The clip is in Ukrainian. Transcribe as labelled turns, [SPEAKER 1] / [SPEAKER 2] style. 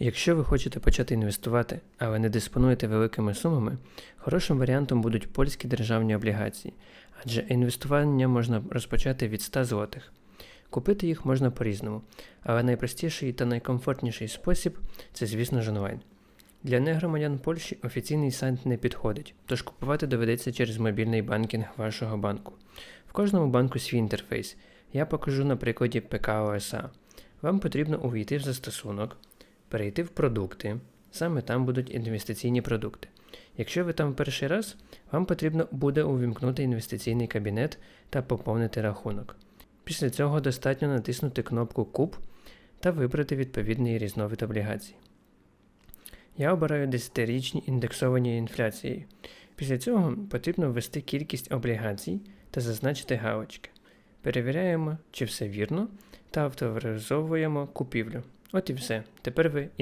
[SPEAKER 1] Якщо ви хочете почати інвестувати, але не диспонуєте великими сумами, хорошим варіантом будуть польські державні облігації, адже інвестування можна розпочати від 100 злотих. Купити їх можна по-різному, але найпростіший та найкомфортніший спосіб це, звісно ж, онлайн. Для негромадян Польщі офіційний сайт не підходить, тож купувати доведеться через мобільний банкінг вашого банку. В кожному банку свій інтерфейс. Я покажу на прикладі ПК ОСА. Вам потрібно увійти в застосунок, перейти в продукти. Саме там будуть інвестиційні продукти. Якщо ви там перший раз, вам потрібно буде увімкнути інвестиційний кабінет та поповнити рахунок. Після цього достатньо натиснути кнопку Куп та вибрати відповідний різновид облігацій. Я обираю 10-річні індексовані інфляцією. Після цього потрібно ввести кількість облігацій та зазначити галочки. Перевіряємо, чи все вірно, та авторизовуємо купівлю. От і все. Тепер ви